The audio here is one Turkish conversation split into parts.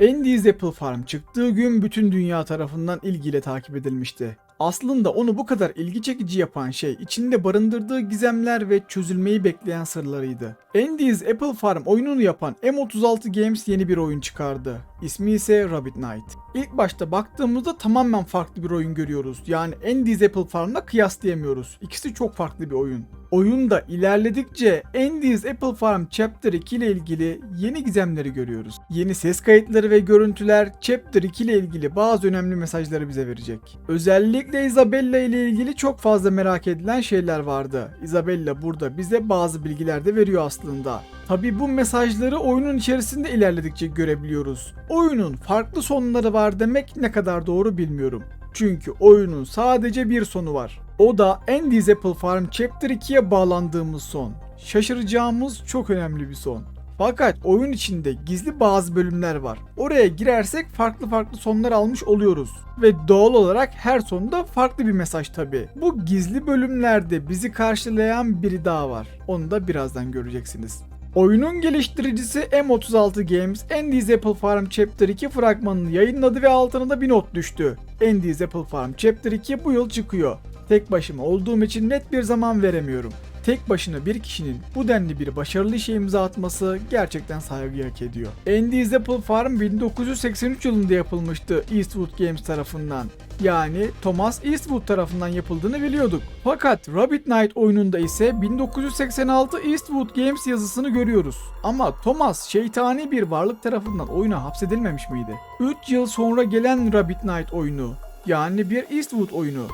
Andy's Apple Farm çıktığı gün bütün dünya tarafından ilgiyle takip edilmişti. Aslında onu bu kadar ilgi çekici yapan şey içinde barındırdığı gizemler ve çözülmeyi bekleyen sırlarıydı. Andy's Apple Farm oyununu yapan M36 Games yeni bir oyun çıkardı. İsmi ise Rabbit Night. İlk başta baktığımızda tamamen farklı bir oyun görüyoruz. Yani Andy's Apple Farm'la kıyaslayamıyoruz. İkisi çok farklı bir oyun. Oyunda ilerledikçe Andy's Apple Farm Chapter 2 ile ilgili yeni gizemleri görüyoruz. Yeni ses kayıtları ve görüntüler Chapter 2 ile ilgili bazı önemli mesajları bize verecek. Özellikle Isabella ile ilgili çok fazla merak edilen şeyler vardı. Isabella burada bize bazı bilgiler de veriyor aslında. Tabi bu mesajları oyunun içerisinde ilerledikçe görebiliyoruz. Oyunun farklı sonları var demek ne kadar doğru bilmiyorum. Çünkü oyunun sadece bir sonu var. O da Andy's Apple Farm Chapter 2'ye bağlandığımız son. Şaşıracağımız çok önemli bir son. Fakat oyun içinde gizli bazı bölümler var. Oraya girersek farklı farklı sonlar almış oluyoruz. Ve doğal olarak her sonda farklı bir mesaj tabi. Bu gizli bölümlerde bizi karşılayan biri daha var. Onu da birazdan göreceksiniz. Oyunun geliştiricisi M36 Games, Andy's Apple Farm Chapter 2 fragmanını yayınladı ve altına da bir not düştü. Andy's Apple Farm Chapter 2 bu yıl çıkıyor. Tek başıma olduğum için net bir zaman veremiyorum. Tek başına bir kişinin bu denli bir başarılı işe imza atması gerçekten saygı hak ediyor. Andy's Apple Farm 1983 yılında yapılmıştı Eastwood Games tarafından. Yani Thomas Eastwood tarafından yapıldığını biliyorduk. Fakat Rabbit Night oyununda ise 1986 Eastwood Games yazısını görüyoruz. Ama Thomas şeytani bir varlık tarafından oyuna hapsedilmemiş miydi? 3 yıl sonra gelen Rabbit Night oyunu yani bir Eastwood oyunu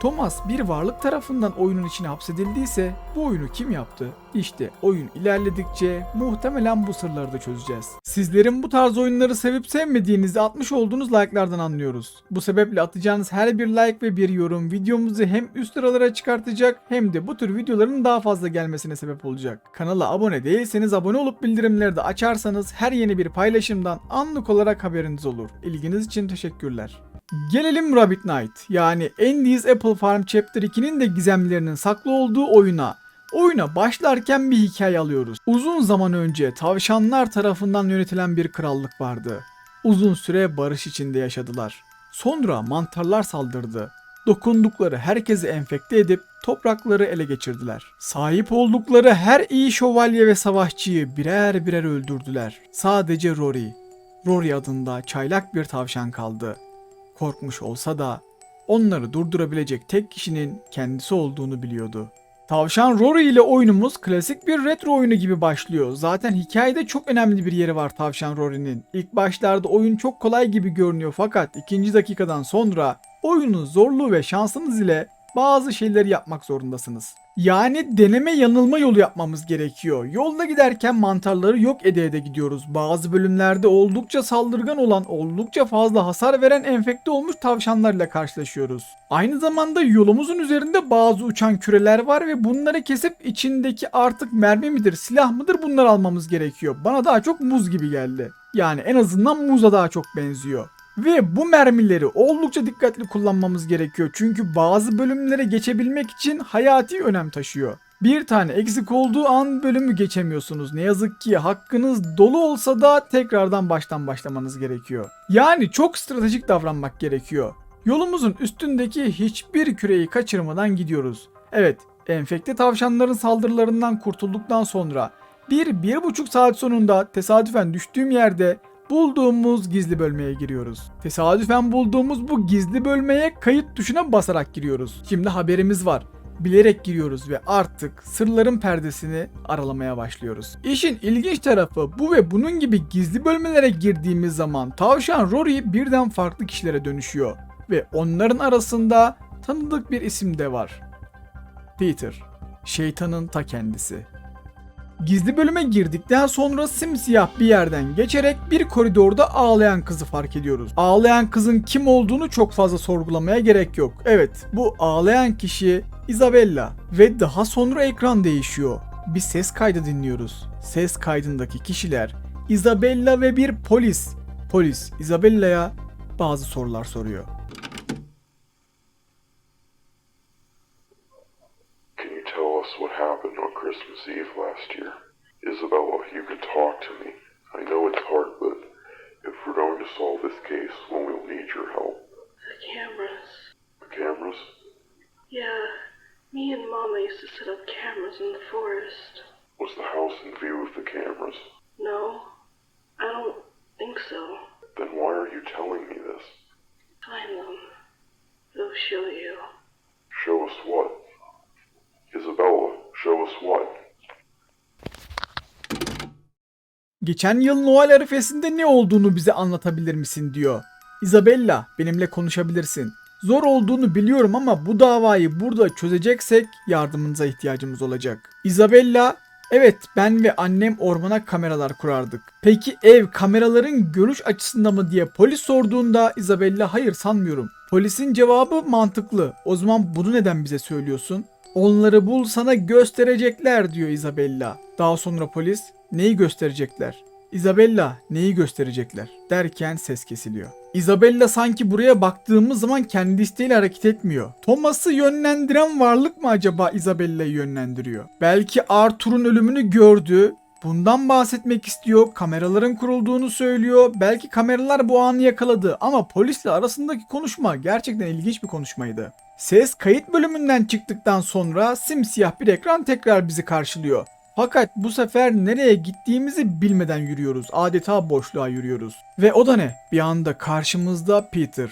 Thomas bir varlık tarafından oyunun içine hapsedildiyse bu oyunu kim yaptı? İşte oyun ilerledikçe muhtemelen bu sırları da çözeceğiz. Sizlerin bu tarz oyunları sevip sevmediğinizi atmış olduğunuz like'lardan anlıyoruz. Bu sebeple atacağınız her bir like ve bir yorum videomuzu hem üst sıralara çıkartacak hem de bu tür videoların daha fazla gelmesine sebep olacak. Kanala abone değilseniz abone olup bildirimleri de açarsanız her yeni bir paylaşımdan anlık olarak haberiniz olur. İlginiz için teşekkürler. Gelelim Rabbit Night yani Andy's Apple Farm Chapter 2'nin de gizemlerinin saklı olduğu oyuna. Oyuna başlarken bir hikaye alıyoruz. Uzun zaman önce tavşanlar tarafından yönetilen bir krallık vardı. Uzun süre barış içinde yaşadılar. Sonra mantarlar saldırdı. Dokundukları herkesi enfekte edip toprakları ele geçirdiler. Sahip oldukları her iyi şövalye ve savaşçıyı birer birer öldürdüler. Sadece Rory, Rory adında çaylak bir tavşan kaldı korkmuş olsa da onları durdurabilecek tek kişinin kendisi olduğunu biliyordu. Tavşan Rory ile oyunumuz klasik bir retro oyunu gibi başlıyor. Zaten hikayede çok önemli bir yeri var Tavşan Rory'nin. İlk başlarda oyun çok kolay gibi görünüyor fakat ikinci dakikadan sonra oyunun zorluğu ve şansınız ile bazı şeyleri yapmak zorundasınız. Yani deneme yanılma yolu yapmamız gerekiyor. Yolda giderken mantarları yok ede ede gidiyoruz. Bazı bölümlerde oldukça saldırgan olan, oldukça fazla hasar veren enfekte olmuş tavşanlarla karşılaşıyoruz. Aynı zamanda yolumuzun üzerinde bazı uçan küreler var ve bunları kesip içindeki artık mermi midir, silah mıdır bunları almamız gerekiyor. Bana daha çok muz gibi geldi. Yani en azından muza daha çok benziyor. Ve bu mermileri oldukça dikkatli kullanmamız gerekiyor. Çünkü bazı bölümlere geçebilmek için hayati önem taşıyor. Bir tane eksik olduğu an bölümü geçemiyorsunuz. Ne yazık ki hakkınız dolu olsa da tekrardan baştan başlamanız gerekiyor. Yani çok stratejik davranmak gerekiyor. Yolumuzun üstündeki hiçbir küreyi kaçırmadan gidiyoruz. Evet, enfekte tavşanların saldırılarından kurtulduktan sonra bir, bir buçuk saat sonunda tesadüfen düştüğüm yerde bulduğumuz gizli bölmeye giriyoruz. Tesadüfen bulduğumuz bu gizli bölmeye kayıt tuşuna basarak giriyoruz. Şimdi haberimiz var. Bilerek giriyoruz ve artık sırların perdesini aralamaya başlıyoruz. İşin ilginç tarafı bu ve bunun gibi gizli bölmelere girdiğimiz zaman tavşan Rory birden farklı kişilere dönüşüyor. Ve onların arasında tanıdık bir isim de var. Peter. Şeytanın ta kendisi. Gizli bölüme girdikten sonra simsiyah bir yerden geçerek bir koridorda ağlayan kızı fark ediyoruz. Ağlayan kızın kim olduğunu çok fazla sorgulamaya gerek yok. Evet, bu ağlayan kişi Isabella ve daha sonra ekran değişiyor. Bir ses kaydı dinliyoruz. Ses kaydındaki kişiler Isabella ve bir polis. Polis Isabella'ya bazı sorular soruyor. Christmas Eve last year? Isabella, you can talk to me. I know it's hard, but if we're going to solve this case when we'll need your help. The cameras. The cameras? Yeah, me and Mama used to set up cameras in the forest. Was the house in view of the cameras? No, Geçen yıl Noel arifesinde ne olduğunu bize anlatabilir misin diyor. Isabella benimle konuşabilirsin. Zor olduğunu biliyorum ama bu davayı burada çözeceksek yardımınıza ihtiyacımız olacak. Isabella Evet ben ve annem ormana kameralar kurardık. Peki ev kameraların görüş açısında mı diye polis sorduğunda Isabella hayır sanmıyorum. Polisin cevabı mantıklı. O zaman bunu neden bize söylüyorsun? Onları bul sana gösterecekler diyor Isabella. Daha sonra polis neyi gösterecekler? Isabella neyi gösterecekler derken ses kesiliyor. Isabella sanki buraya baktığımız zaman kendi isteğiyle hareket etmiyor. Thomas'ı yönlendiren varlık mı acaba Isabella'yı yönlendiriyor? Belki Arthur'un ölümünü gördü. Bundan bahsetmek istiyor. Kameraların kurulduğunu söylüyor. Belki kameralar bu anı yakaladı ama polisle arasındaki konuşma gerçekten ilginç bir konuşmaydı. Ses kayıt bölümünden çıktıktan sonra simsiyah bir ekran tekrar bizi karşılıyor. Fakat bu sefer nereye gittiğimizi bilmeden yürüyoruz. Adeta boşluğa yürüyoruz. Ve o da ne? Bir anda karşımızda Peter.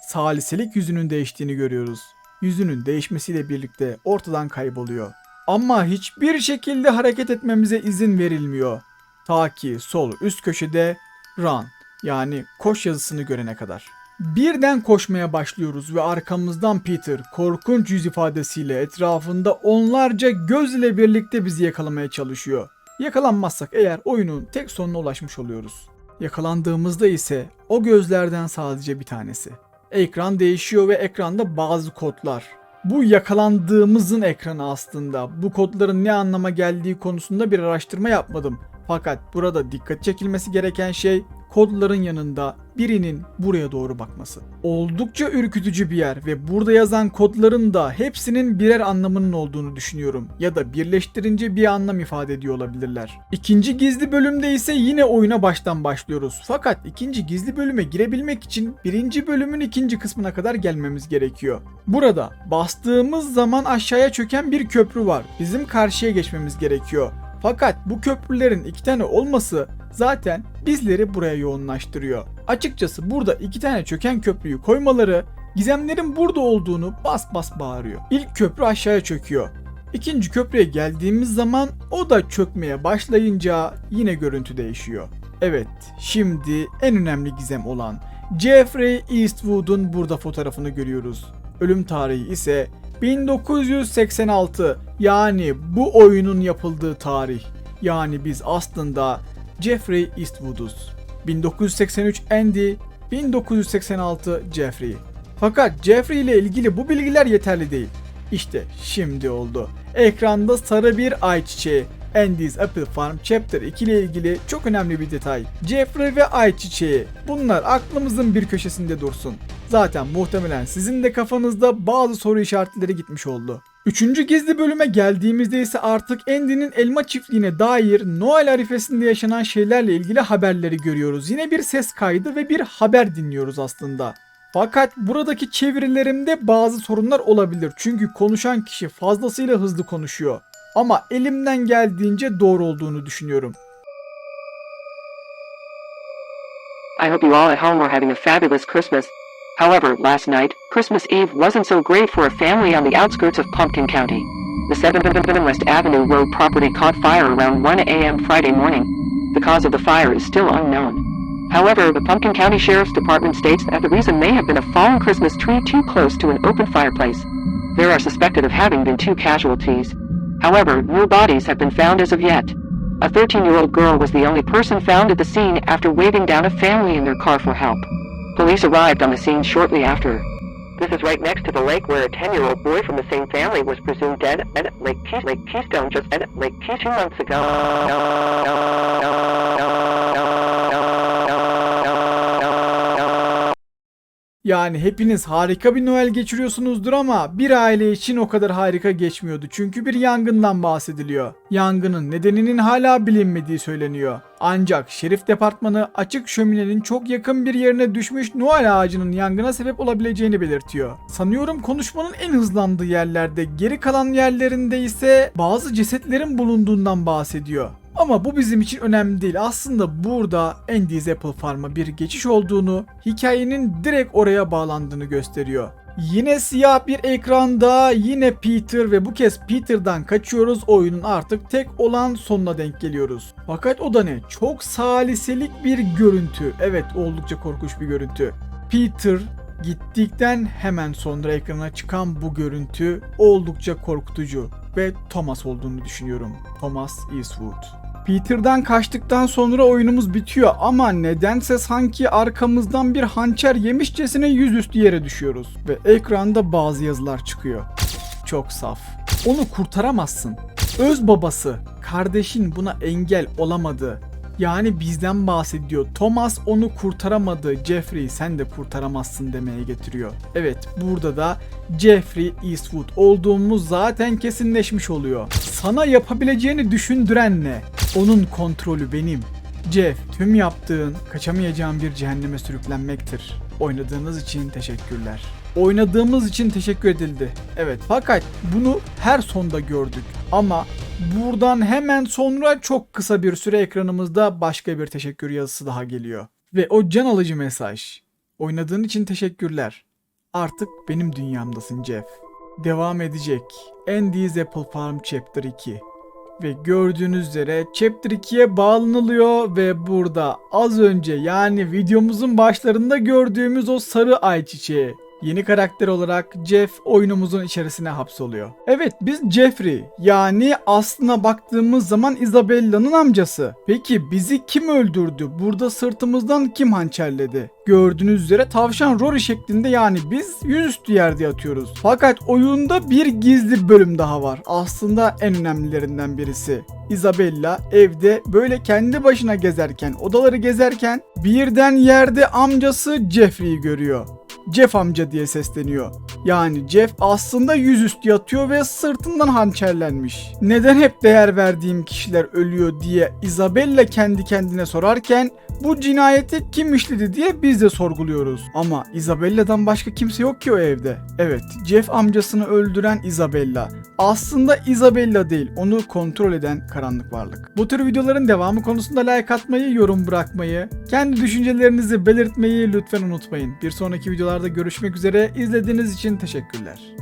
Saliselik yüzünün değiştiğini görüyoruz. Yüzünün değişmesiyle birlikte ortadan kayboluyor. Ama hiçbir şekilde hareket etmemize izin verilmiyor. Ta ki sol üst köşede run yani koş yazısını görene kadar. Birden koşmaya başlıyoruz ve arkamızdan Peter korkunç yüz ifadesiyle etrafında onlarca göz ile birlikte bizi yakalamaya çalışıyor. Yakalanmazsak eğer oyunun tek sonuna ulaşmış oluyoruz. Yakalandığımızda ise o gözlerden sadece bir tanesi. Ekran değişiyor ve ekranda bazı kodlar. Bu yakalandığımızın ekranı aslında. Bu kodların ne anlama geldiği konusunda bir araştırma yapmadım. Fakat burada dikkat çekilmesi gereken şey kodların yanında birinin buraya doğru bakması. Oldukça ürkütücü bir yer ve burada yazan kodların da hepsinin birer anlamının olduğunu düşünüyorum ya da birleştirince bir anlam ifade ediyor olabilirler. İkinci gizli bölümde ise yine oyuna baştan başlıyoruz. Fakat ikinci gizli bölüme girebilmek için birinci bölümün ikinci kısmına kadar gelmemiz gerekiyor. Burada bastığımız zaman aşağıya çöken bir köprü var. Bizim karşıya geçmemiz gerekiyor. Fakat bu köprülerin iki tane olması zaten bizleri buraya yoğunlaştırıyor. Açıkçası burada iki tane çöken köprüyü koymaları gizemlerin burada olduğunu bas bas bağırıyor. İlk köprü aşağıya çöküyor. İkinci köprüye geldiğimiz zaman o da çökmeye başlayınca yine görüntü değişiyor. Evet, şimdi en önemli gizem olan Jeffrey Eastwood'un burada fotoğrafını görüyoruz. Ölüm tarihi ise 1986 yani bu oyunun yapıldığı tarih. Yani biz aslında Jeffrey Eastwood'uz. 1983 Andy, 1986 Jeffrey. Fakat Jeffrey ile ilgili bu bilgiler yeterli değil. İşte şimdi oldu. Ekranda sarı bir ayçiçeği. Andy's Apple Farm Chapter 2 ile ilgili çok önemli bir detay. Jeffrey ve ayçiçeği. Bunlar aklımızın bir köşesinde dursun. Zaten muhtemelen sizin de kafanızda bazı soru işaretleri gitmiş oldu. Üçüncü gizli bölüme geldiğimizde ise artık Andy'nin elma çiftliğine dair Noel arifesinde yaşanan şeylerle ilgili haberleri görüyoruz. Yine bir ses kaydı ve bir haber dinliyoruz aslında. Fakat buradaki çevirilerimde bazı sorunlar olabilir. Çünkü konuşan kişi fazlasıyla hızlı konuşuyor. Ama elimden geldiğince doğru olduğunu düşünüyorum. I hope you all at home are having a fabulous Christmas. However, last night, Christmas Eve wasn't so great for a family on the outskirts of Pumpkin County. The 7 West Avenue Road property caught fire around 1 a.m. Friday morning. The cause of the fire is still unknown. However, the Pumpkin County Sheriff's Department states that the reason may have been a fallen Christmas tree too close to an open fireplace. There are suspected of having been two casualties. However, no bodies have been found as of yet. A 13-year-old girl was the only person found at the scene after waving down a family in their car for help. Police arrived on the scene shortly after. This is right next to the lake where a 10-year-old boy from the same family was presumed dead at Lake, Keys- Lake Keystone just at Lake Keystone two months ago. Yani hepiniz harika bir Noel geçiriyorsunuzdur ama bir aile için o kadar harika geçmiyordu. Çünkü bir yangından bahsediliyor. Yangının nedeninin hala bilinmediği söyleniyor. Ancak şerif departmanı açık şöminenin çok yakın bir yerine düşmüş Noel ağacının yangına sebep olabileceğini belirtiyor. Sanıyorum konuşmanın en hızlandığı yerlerde, geri kalan yerlerinde ise bazı cesetlerin bulunduğundan bahsediyor. Ama bu bizim için önemli değil. Aslında burada Andy's Apple Farm'a bir geçiş olduğunu, hikayenin direkt oraya bağlandığını gösteriyor. Yine siyah bir ekranda yine Peter ve bu kez Peter'dan kaçıyoruz. Oyunun artık tek olan sonuna denk geliyoruz. Fakat o da ne? Çok saliselik bir görüntü. Evet oldukça korkunç bir görüntü. Peter gittikten hemen sonra ekrana çıkan bu görüntü oldukça korkutucu ve Thomas olduğunu düşünüyorum. Thomas Eastwood. Peter'dan kaçtıktan sonra oyunumuz bitiyor ama nedense sanki arkamızdan bir hançer yemişçesine yüzüstü yere düşüyoruz ve ekranda bazı yazılar çıkıyor. Çok saf. Onu kurtaramazsın. Öz babası, kardeşin buna engel olamadı. Yani bizden bahsediyor. Thomas onu kurtaramadı. Jeffrey sen de kurtaramazsın demeye getiriyor. Evet burada da Jeffrey Eastwood olduğumuz zaten kesinleşmiş oluyor. Sana yapabileceğini düşündüren ne? Onun kontrolü benim. Jeff, tüm yaptığın kaçamayacağın bir cehenneme sürüklenmektir. Oynadığınız için teşekkürler. Oynadığımız için teşekkür edildi. Evet fakat bunu her sonda gördük. Ama buradan hemen sonra çok kısa bir süre ekranımızda başka bir teşekkür yazısı daha geliyor. Ve o can alıcı mesaj. Oynadığın için teşekkürler. Artık benim dünyamdasın Jeff. Devam edecek. Andy's Apple Farm Chapter 2. Ve gördüğünüz üzere Chapter 2'ye bağlanılıyor ve burada az önce yani videomuzun başlarında gördüğümüz o sarı ayçiçeği Yeni karakter olarak Jeff oyunumuzun içerisine hapsoluyor. Evet biz Jeffrey yani aslına baktığımız zaman Isabella'nın amcası. Peki bizi kim öldürdü? Burada sırtımızdan kim hançerledi? Gördüğünüz üzere tavşan Rory şeklinde yani biz yüzüstü yerde yatıyoruz. Fakat oyunda bir gizli bölüm daha var. Aslında en önemlilerinden birisi. Isabella evde böyle kendi başına gezerken, odaları gezerken birden yerde amcası Jeffrey'i görüyor. Jeff amca diye sesleniyor. Yani Jeff aslında yüzüstü yatıyor ve sırtından hançerlenmiş. Neden hep değer verdiğim kişiler ölüyor diye Isabella kendi kendine sorarken bu cinayeti kim işledi diye biz de sorguluyoruz. Ama Isabella'dan başka kimse yok ki o evde. Evet, Jeff amcasını öldüren Isabella. Aslında Isabella değil, onu kontrol eden karanlık varlık. Bu tür videoların devamı konusunda like atmayı, yorum bırakmayı, kendi düşüncelerinizi belirtmeyi lütfen unutmayın. Bir sonraki videolarda görüşmek üzere. İzlediğiniz için teşekkürler.